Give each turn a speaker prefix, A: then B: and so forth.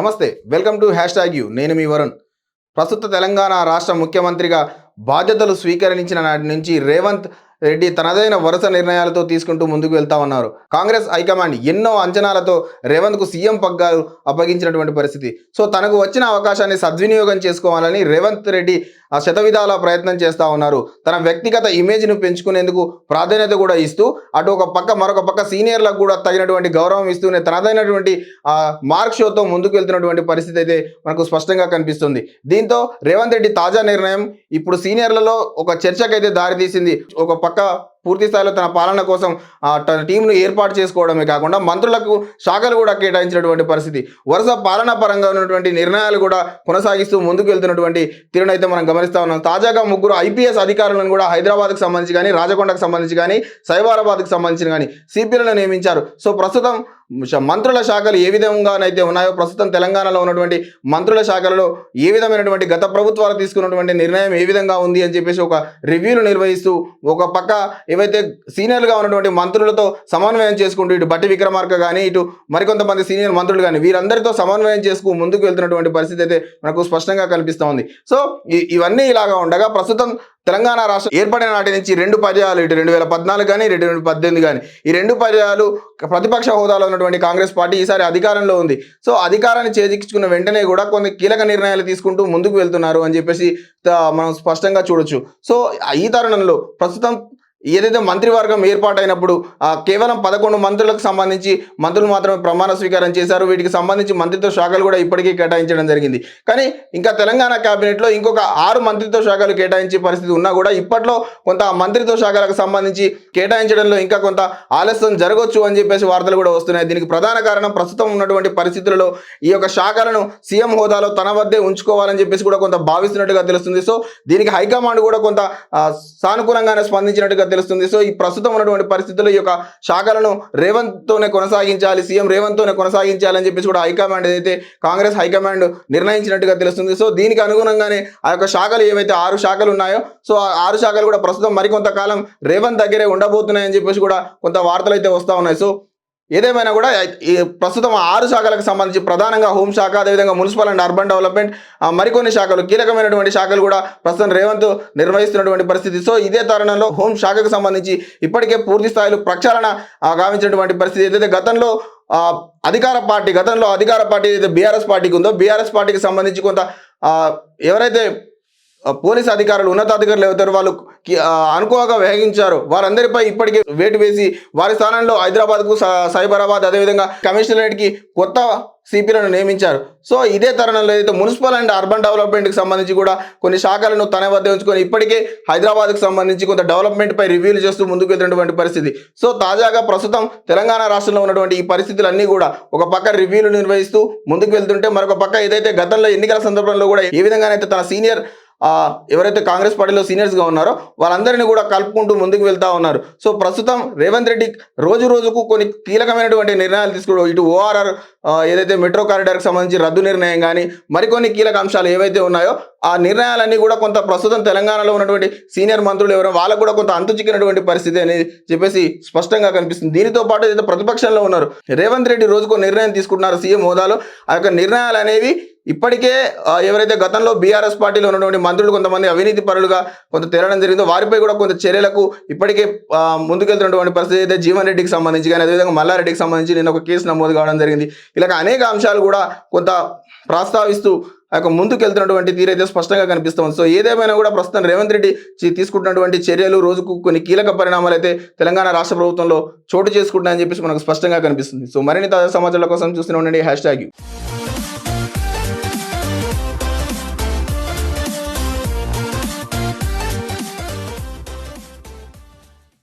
A: నమస్తే welcome to hashtag U. నేను మీ వరుణ్. ప్రస్తుత తెలంగాణ రాష్ట్ర ముఖ్యమంత్రిగా బాధ్యతలు స్వీకరించిన నాటి నుంచి రేవంత్ రెడ్డి తనదైన వరుస నిర్ణయాలతో తీసుకుంటూ ముందుకు వెళ్తా ఉన్నారు. కాంగ్రెస్ హైకమాండ్ ఎన్నో అంచనాలతో రేవంత్కు సీఎం పగ్గాలు అప్పగించినటువంటి పరిస్థితి. సో తనకు వచ్చిన అవకాశాన్ని సద్వినియోగం చేసుకోవాలని రేవంత్ రెడ్డి ఆ శతవిధాల ప్రయత్నం చేస్తూ ఉన్నారు. తన వ్యక్తిగత ఇమేజ్ను పెంచుకునేందుకు ప్రాధాన్యత కూడా ఇస్తూ అటు ఒక పక్క మరొక పక్క సీనియర్లకు కూడా తగినటువంటి గౌరవం ఇస్తూనే తనదైనటువంటి ఆ మార్క్ షోతో ముందుకు వెళ్తున్నటువంటి పరిస్థితి అయితే మనకు స్పష్టంగా కనిపిస్తుంది. దీంతో రేవంత్ రెడ్డి తాజా నిర్ణయం ఇప్పుడు సీనియర్లలో ఒక చర్చకైతే దారితీసింది. ఒక పక్క పూర్తి స్థాయిలో తన పాలన కోసం తన టీంను ఏర్పాటు చేసుకోవడమే కాకుండా మంత్రులకు శాఖలు కూడా కేటాయించినటువంటి పరిస్థితి. వరుస పాలనా పరంగా ఉన్నటువంటి నిర్ణయాలు కూడా కొనసాగిస్తూ ముందుకు వెళ్తున్నటువంటి తీరునైతే మనం గమనిస్తూ ఉన్నాం. తాజాగా ముగ్గురు ఐపీఎస్ అధికారులను కూడా హైదరాబాద్కు సంబంధించి కానీ రాజకొండకు సంబంధించి కానీ సైబరాబాద్కు సంబంధించి కానీ సిపిలను నియమించారు. సో ప్రస్తుతం మంత్రుల శాఖలు ఏ విధంగానైతే ఉన్నాయో ప్రస్తుతం తెలంగాణలో ఉన్నటువంటి మంత్రుల శాఖలలో ఏ విధమైనటువంటి గత ప్రభుత్వాలు తీసుకున్నటువంటి నిర్ణయం ఏ విధంగా ఉంది అని చెప్పేసి ఒక రివ్యూలు నిర్వహిస్తూ ఒక పక్క ఏవైతే సీనియర్గా ఉన్నటువంటి మంత్రులతో సమన్వయం చేసుకుంటూ ఇటు బట్టి విక్రమార్క కానీ ఇటు మరికొంతమంది సీనియర్ మంత్రులు కానీ వీరందరితో సమన్వయం చేసుకు ముందుకు వెళ్తున్నటువంటి పరిస్థితి అయితే మనకు స్పష్టంగా కనిపిస్తూ ఉంది. సో ఇవన్నీ ఇలాగా ఉండగా ప్రస్తుతం తెలంగాణ రాష్ట్రం ఏర్పడిన నాటి నుంచి రెండు పర్యాలు ఇటు రెండు వేల పద్నాలుగు కానీ రెండు వేల పద్దెనిమిది కానీ ఈ రెండు పర్యాలు ప్రతిపక్ష హోదాలో ఉన్నటువంటి కాంగ్రెస్ పార్టీ ఈసారి అధికారంలో ఉంది. సో అధికారాన్ని చేజిక్చుకున్న వెంటనే కూడా కొన్ని కీలక నిర్ణయాలు తీసుకుంటూ ముందుకు వెళ్తున్నారు అని చెప్పేసి మనం స్పష్టంగా చూడొచ్చు. సో ఈ తరుణంలో ప్రస్తుతం ఏదైతే మంత్రివర్గం ఏర్పాటైనప్పుడు కేవలం పదకొండు మంత్రులకు సంబంధించి మంత్రులు మాత్రమే ప్రమాణ స్వీకారం చేశారు. వీటికి సంబంధించి మంత్రిత్వ శాఖలు కూడా ఇప్పటికీ కేటాయించడం జరిగింది. కానీ ఇంకా తెలంగాణ కేబినెట్లో ఇంకొక ఆరు మంత్రిత్వ శాఖలు కేటాయించే పరిస్థితి ఉన్నా కూడా ఇప్పట్లో కొంత మంత్రిత్వ శాఖలకు సంబంధించి కేటాయించడంలో ఇంకా కొంత ఆలస్యం జరగవచ్చు అని చెప్పేసి వార్తలు కూడా వస్తున్నాయి. దీనికి ప్రధాన కారణం ప్రస్తుతం ఉన్నటువంటి పరిస్థితులలో ఈ యొక్క శాఖలను సీఎం హోదాలో తన వద్దే ఉంచుకోవాలని చెప్పేసి కూడా కొంత భావిస్తున్నట్టుగా తెలుస్తుంది. సో దీనికి హైకమాండ్ కూడా కొంత సానుకూలంగానే స్పందించినట్టుగా తెలుస్తుంది. సో ఈ ప్రస్తుతం ఉన్నటువంటి పరిస్థితుల్లో ఈ యొక్క శాఖలను రేవంత్ తోనే కొనసాగించాలి సీఎం రేవంత్తోనే కొనసాగించాలని చెప్పేసి కూడా హైకమాండ్ ఏదైతే కాంగ్రెస్ హైకమాండ్ నిర్ణయించినట్టుగా తెలుస్తుంది. సో దీనికి అనుగుణంగానే ఆ యొక్క శాఖలు ఏవైతే ఆరు శాఖలు ఉన్నాయో సో ఆరు శాఖలు కూడా ప్రస్తుతం మరికొంతకాలం రేవంత్ దగ్గరే ఉండబోతున్నాయని చెప్పేసి కూడా కొంత వార్తలు అయితే వస్తూ ఉన్నాయి. సో ఏదేమైనా కూడా ఈ ప్రస్తుతం ఆరు శాఖలకు సంబంధించి ప్రధానంగా హోంశాఖ అదేవిధంగా మున్సిపల్ అండ్ అర్బన్ డెవలప్మెంట్ మరికొన్ని శాఖలు కీలకమైనటువంటి శాఖలు కూడా ప్రస్తుతం రేవంత్ నిర్వహిస్తున్నటువంటి పరిస్థితి. సో ఇదే తరుణంలో హోం శాఖకు సంబంధించి ఇప్పటికే పూర్తి స్థాయిలో ప్రక్షాళన గావించినటువంటి పరిస్థితి ఏదైతే గతంలో అధికార పార్టీ గతంలో అధికార పార్టీ ఏదైతే బీఆర్ఎస్ పార్టీకి ఉందో బీఆర్ఎస్ పార్టీకి సంబంధించి కొంత ఎవరైతే పోలీస్ అధికారులు ఉన్నతాధికారులు ఎవరు వాళ్ళు అనుకోగా వేగించారు వారందరిపై ఇప్పటికే వేటు వేసి వారి స్థానంలో హైదరాబాద్కు స- సైబరాబాద్ అదేవిధంగా కమిషనరేట్కి కొత్త సిపిలను నియమించారు. సో ఇదే తరుణంలో అయితే మున్సిపల్ అండ్ అర్బన్ డెవలప్మెంట్కి సంబంధించి కూడా కొన్ని శాఖలను తన వద్ద ఉంచుకొని ఇప్పటికే హైదరాబాద్కు సంబంధించి కొంత డెవలప్మెంట్పై రివ్యూలు చేస్తూ ముందుకు వెళ్తున్నటువంటి పరిస్థితి. సో తాజాగా ప్రస్తుతం తెలంగాణ రాష్ట్రంలో ఉన్నటువంటి ఈ పరిస్థితులన్నీ కూడా ఒక పక్క రివ్యూలు నిర్వహిస్తూ ముందుకు వెళ్తుంటే మరొక పక్క ఏదైతే గతంలో ఎన్నికల సందర్భంలో కూడా ఏ విధంగానైతే తన సీనియర్ ఎవరైతే కాంగ్రెస్ పార్టీలో సీనియర్స్గా ఉన్నారో వాళ్ళందరినీ కూడా కలుపుకుంటూ ముందుకు వెళ్తా ఉన్నారు. సో ప్రస్తుతం రేవంత్ రెడ్డి రోజు రోజుకు కొన్ని కీలకమైనటువంటి నిర్ణయాలు తీసుకోవడం ఇటు ఓఆర్ఆర్ ఏదైతే మెట్రో కారిడార్కి సంబంధించి రద్దు నిర్ణయం కానీ మరికొన్ని కీలక అంశాలు ఏవైతే ఉన్నాయో ఆ నిర్ణయాలన్నీ కూడా కొంత ప్రస్తుతం తెలంగాణలో ఉన్నటువంటి సీనియర్ మంత్రులు ఎవరో వాళ్ళకు కూడా కొంత అంతు చిక్కినటువంటి పరిస్థితి అనేది చెప్పేసి స్పష్టంగా కనిపిస్తుంది. దీనితో పాటు ఏదైతే ప్రతిపక్షంలో ఉన్నారు రేవంత్ రెడ్డి రోజుకు నిర్ణయం తీసుకుంటున్నారు సీఎం హోదాలో. ఆ యొక్క నిర్ణయాలు అనేవి ఇప్పటికే ఎవరైతే గతంలో బీఆర్ఎస్ పార్టీలో ఉన్నటువంటి మంత్రులు కొంతమంది అవినీతి పరులుగా కొంత తేలడం జరిగిందో వారిపై కూడా కొంత చర్యలకు ఇప్పటికే ముందుకెళ్తున్నటువంటి పరిస్థితి అయితే జీవన్ రెడ్డికి సంబంధించి కానీ అదేవిధంగా మల్లారెడ్డికి సంబంధించి నేను ఒక కేసు నమోదు కావడం జరిగింది. ఇలాగ అనేక అంశాలు కూడా కొంత ప్రస్తావిస్తూ ఆ యొక్క ముందుకెళ్తున్నటువంటి తీరైతే స్పష్టంగా కనిపిస్తుంది సో ఏదేమైనా కూడా ప్రస్తుతం రేవంత్ రెడ్డి తీసుకుంటున్నటువంటి చర్యలు రోజుకు కొన్ని కీలక పరిణామాలు అయితే తెలంగాణ రాష్ట్ర ప్రభుత్వంలో చోటు చేసుకుంటున్నాయని చెప్పేసి మనకు స్పష్టంగా కనిపిస్తుంది. సో మరిన్ని తాజా సమాచారాల కోసం చూస్తూనే ఉండండి. Hash tag